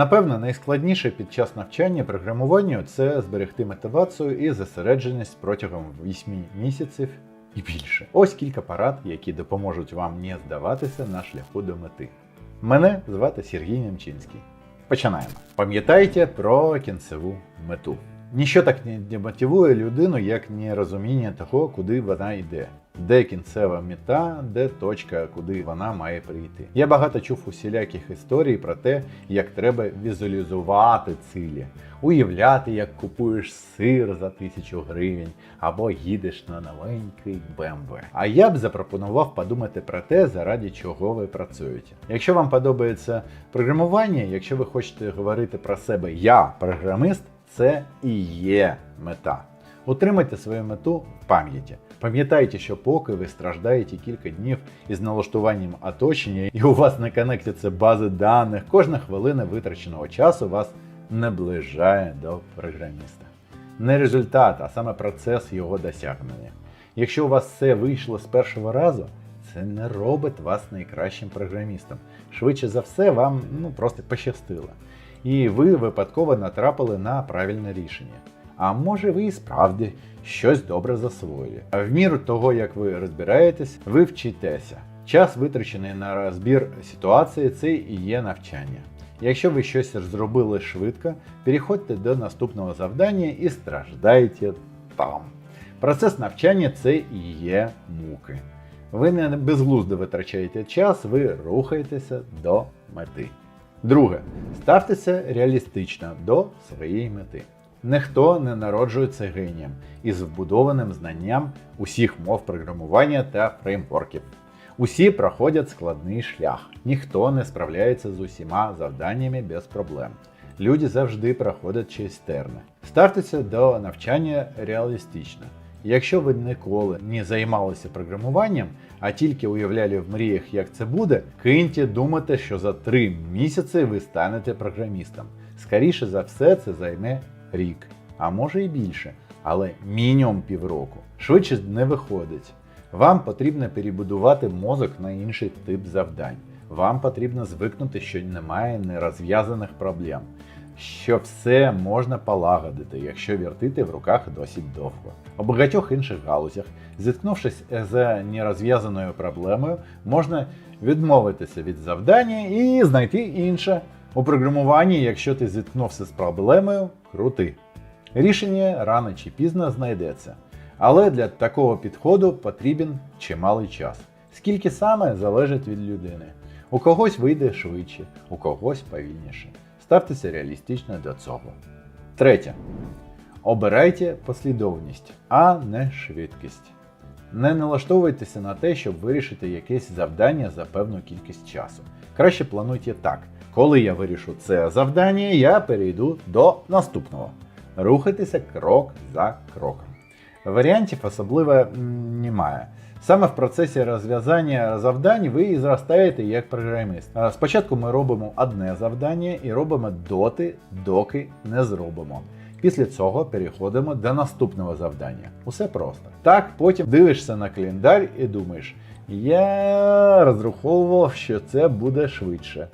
Напевно, найскладніше під час навчання програмуванню це зберегти мотивацію і зосередженість протягом 8 місяців і більше. Ось кілька парад, які допоможуть вам не здаватися на шляху до мети. Мене звати Сергій Немчинський. Починаємо. Пам'ятайте про кінцеву мету. Ніщо так не демотивує людину, як нерозуміння того, куди вона йде. Де кінцева мета, де точка, куди вона має прийти. Я багато чув усіляких історій про те, як треба візуалізувати цілі, уявляти, як купуєш сир за тисячу гривень або їдеш на новенький BMW. А я б запропонував подумати про те, заради чого ви працюєте. Якщо вам подобається програмування, якщо ви хочете говорити про себе Я програмист, це і є мета. Утримайте свою мету в пам'яті. Пам'ятайте, що поки ви страждаєте кілька днів із налаштуванням оточення, і у вас не конектяться бази даних, кожна хвилина витраченого часу вас наближає до програміста. Не результат, а саме процес його досягнення. Якщо у вас все вийшло з першого разу, це не робить вас найкращим програмістом. Швидше за все, вам ну, просто пощастило. І ви випадково натрапили на правильне рішення. А може ви і справді щось добре засвоїли. А в міру того, як ви розбираєтесь, ви вчитеся. Час, витрачений на розбір ситуації, це і є навчання. Якщо ви щось зробили швидко, переходьте до наступного завдання і страждайте там. Процес навчання це і є муки. Ви не безглуздо витрачаєте час, ви рухаєтеся до мети. Друге, ставтеся реалістично до своєї мети. Ніхто не народжується генієм із вбудованим знанням усіх мов програмування та фреймворків. Усі проходять складний шлях, ніхто не справляється з усіма завданнями без проблем. Люди завжди проходять через терни. Ставтеся до навчання реалістично. Якщо ви ніколи не займалися програмуванням, а тільки уявляли в мріях, як це буде, киньте думати, що за три місяці ви станете програмістом. Скоріше за все, це займе рік, а може і більше, але мінімум півроку. Швидше не виходить. Вам потрібно перебудувати мозок на інший тип завдань. Вам потрібно звикнути, що немає нерозв'язаних проблем, що все можна полагодити, якщо вертити в руках досить довго. У багатьох інших галузях, зіткнувшись з нерозв'язаною проблемою, можна відмовитися від завдання і знайти інше. У програмуванні, якщо ти зіткнувся з проблемою, крути. Рішення рано чи пізно знайдеться. Але для такого підходу потрібен чималий час. Скільки саме залежить від людини. У когось вийде швидше, у когось повільніше. Ставтеся реалістично до цього. Третє. Обирайте послідовність, а не швидкість. Не налаштовуйтеся на те, щоб вирішити якесь завдання за певну кількість часу. Краще плануйте так. Коли я вирішу це завдання, я перейду до наступного. Рухайтеся крок за кроком. Варіантів особливо немає. Саме в процесі розв'язання завдань ви і зростаєте як програміст. Спочатку ми робимо одне завдання і робимо доти, доки не зробимо. Після цього переходимо до наступного завдання. Усе просто. Так, потім дивишся на календар і думаєш, я розраховував, що це буде швидше.